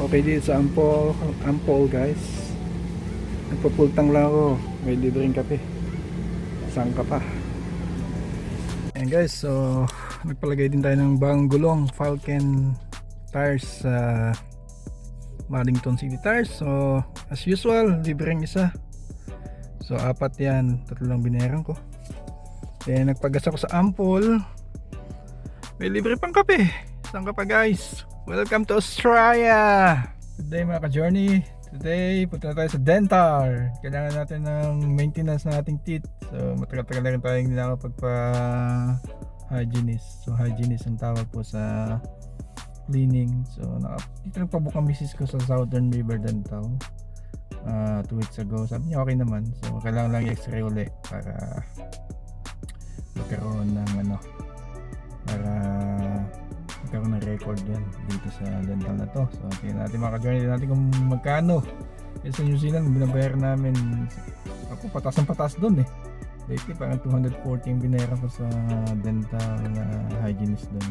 Okay dito sa Ampol, Ampol guys. Nagpupultang lang ako. May libreng kape. Saan ka pa? Ayan guys, so nagpalagay din tayo ng bagong gulong Falcon tires sa Marlington City Tires. So as usual, libreng isa. So apat yan, tatlo lang binayaran ko. Then nagpagas ako sa Ampol. May libre pang kape. Saan ka pa guys? Welcome to Australia! Today mga ka-journey, today punta na tayo sa dental. Kailangan natin ng maintenance ng ating teeth. So matagal-tagal na rin tayong hindi nakapagpa hygienist. So hygienist ang tawag po sa cleaning. So naka, dito nagpabook ang misis ko sa Southern River Dental. Uh, two weeks ago. Sabi niya okay naman. So kailangan lang i-x-ray uli para magkaroon ng ano para magkaroon ng record yan dito sa dental na to. So tingnan natin mga ka-journey natin kung magkano. Kasi sa New Zealand binabayaran namin ako patas ng patas doon eh. Lately parang 240 yung binayaran ko sa dental na hygienist doon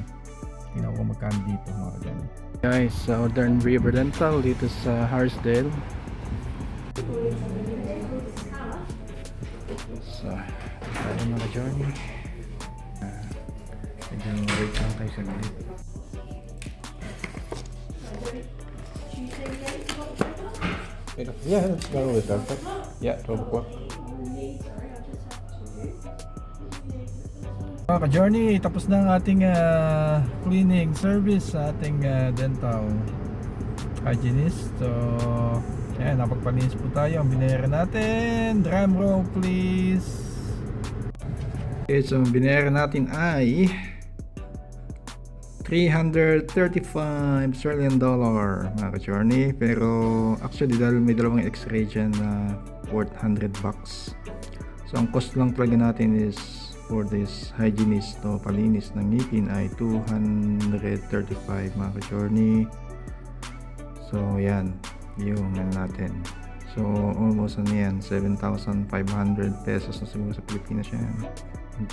tingnan ko magkano dito mga ka-journey. Guys Southern River Dental dito sa Harsdale so tayo mga ka-journey. Medyo wait lang tayo sa glit. Yeah, let's go with that. Yeah, 12 o'clock. Mga tapos na ang ating ah, cleaning service sa ating ah, dental hygienist. So, ayan, napagpalinis po tayo. Ang binayaran natin, drum roll please. Okay, so natin ay 335 Australian dollar mga ka-journey. Pero actually dahil may dalawang x-ray dyan na worth 100 bucks. So ang cost lang talaga natin is for this hygienist to palinis ng ngipin ay 235 mga ka-journey. So yan. Yung ano natin. So almost ano yan 7,500 pesos na siguro sa Pilipinas yan.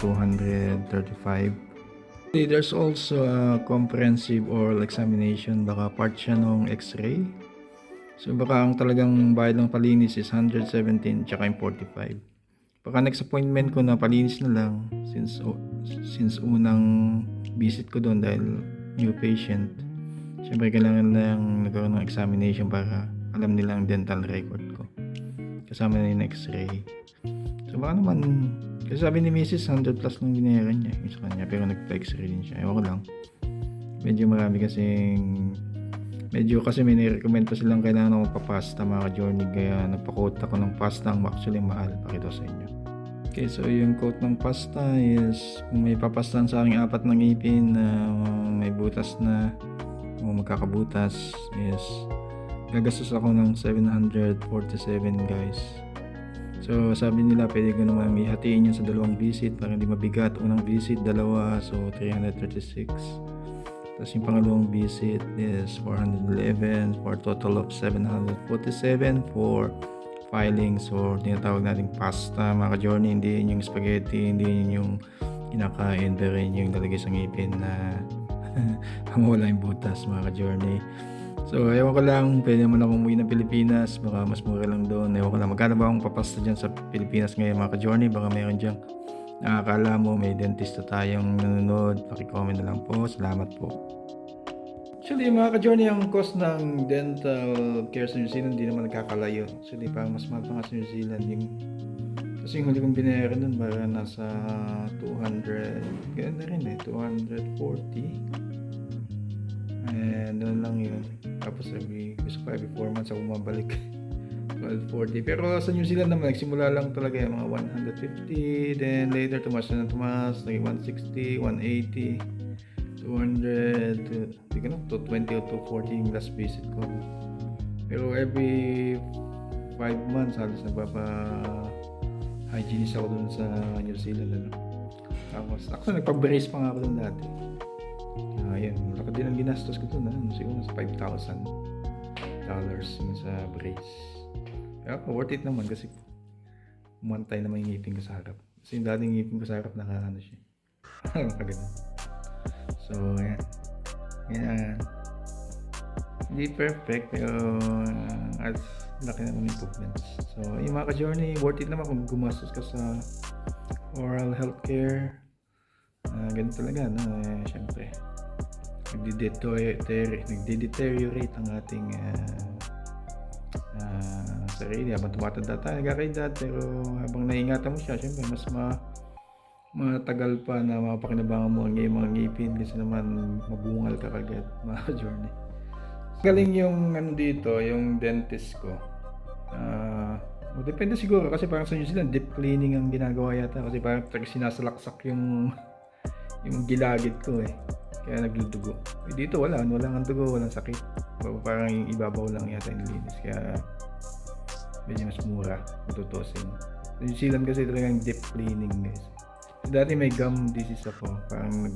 235 There's also a comprehensive oral examination. Baka part siya ng x-ray. So baka ang talagang bayad ng palinis is 117 tsaka yung 45. Baka next appointment ko na palinis na lang since since unang visit ko doon dahil new patient. Siyempre kailangan lang nagkaroon ng examination para alam nila ang dental record ko. Kasama na yung x-ray. So baka naman kasi sabi ni Mrs. 100 plus lang binayaran niya yung sa kanya pero nagpa-x-ray din siya. Ewan ko lang. Medyo marami kasing medyo kasi may nirecommend pa silang kailangan ako papasta mga journey kaya nagpa-quote ako ng pasta ang actually mahal pakita sa inyo. Okay, so yung quote ng pasta is kung may papastan sa aking apat ng ngipin na may butas na o magkakabutas is gagastos ako ng 747 guys. So sabi nila pwede ko naman ihatiin yun sa dalawang visit para hindi mabigat. Unang visit dalawa so 336. Tapos yung pangalawang visit is 411 for total of 747 for filing. So tinatawag nating pasta mga ka-journey. Hindi yun yung spaghetti, hindi yun yung kinakain pero yun yung nalagay sa ngipin na mawala yung butas mga ka-journey. So, ewan ko lang, pwede naman akong umuwi ng Pilipinas, baka mas mura lang doon. Ewan ko lang, magkano ba akong papasta dyan sa Pilipinas ngayon mga ka-journey? Baka mayroon dyan. Nakakala mo, may dentista tayong nanonood. Pakicomment na lang po. Salamat po. Actually, mga ka-journey, ang cost ng dental care sa New Zealand, hindi naman nagkakalayo. Actually, parang mas mahal pa nga sa New Zealand. Yung, kasi yung huli kong binayaran nun, para nasa 200, ganun na rin eh, 240. And ano lang yun. Tapos every, gusto ko every 4 months ako bumabalik. 1240. Pero sa New Zealand naman, nagsimula lang talaga yung mga 150. Then later, tumas na tumas. Naging 160, 180, 200, to, di ko na, 220 o 240 yung last visit ko. Pero every 5 months, halos nagpapa hygienist ako dun sa New Zealand. Ano. Tapos, ako nagpa-brace pa nga ako dun dati. Malaki din ang ginastos ko doon. Ano, siguro nasa 5,000 dollars yung sa brace. Pero worth it naman kasi umantay naman yung ngipin ko sa harap. Kasi yung dating ngipin ko sa harap nakakano siya. Nakagano. so, ayan. Ayan. Hindi perfect, pero uh, at laki ng improvements. So, yung mga ka-journey, worth it naman kung gumastos ka sa oral healthcare. Uh, ganun talaga, no? Eh, syempre, nagdi-deteriorate, nagdi-deteriorate ang ating uh, uh, sarili habang tumatanda tayo, nagkakaedad, pero habang naingatan mo siya, syempre, mas ma matagal pa na mapakinabangan mo ang mga ngipin kasi naman mabungal ka kagad mga journey. Galing yung ano dito, yung dentist ko. Uh, depende siguro kasi parang sa New Zealand deep cleaning ang ginagawa yata kasi parang talaga sinasalaksak yung yung gilagid ko eh. Kaya nagdudugo. Eh, dito wala, walang ang dugo, walang sakit. Parang yung ibabaw lang yata yung linis. Kaya medyo mas mura, matutusin. Sa New Zealand kasi talagang deep cleaning guys. Dati may gum disease ako, parang nag,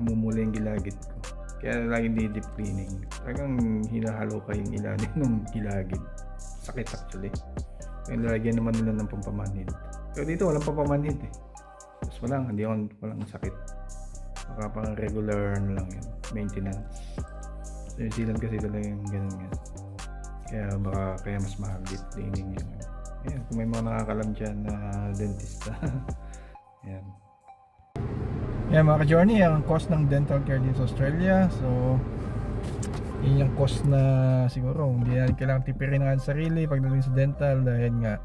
namumula yung gilagid ko. Kaya lagi hindi deep cleaning. Talagang hinahalo ka yung ilalim ng gilagid. Sakit actually. Kaya lalagyan naman nila ng pampamanhid. Pero dito walang pampamanhid eh. Tapos walang, hindi ako walang sakit. Baka pang regular na lang yun. Maintenance. Sa New Zealand kasi talaga yung ganun yan. Kaya baka kaya mas mahal deep cleaning yun. Ayan, kung may mga nakakalam dyan na dentista. Ayan. Yan mga ka-journey, ang cost ng dental care dito sa Australia. So, yun yung cost na siguro hindi natin kailangan tipirin ang sarili pagdating sa dental dahil nga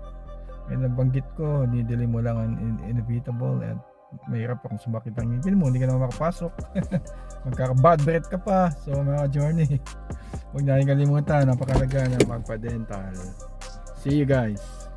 may nabanggit ko, didili mo lang ang in- inevitable at mahirap akong sumakit ang ngipin mo, hindi ka naman makapasok. Magkaka-bad breath ka pa. So mga journey, huwag natin kalimutan, napakalaga na magpa-dental. See you guys!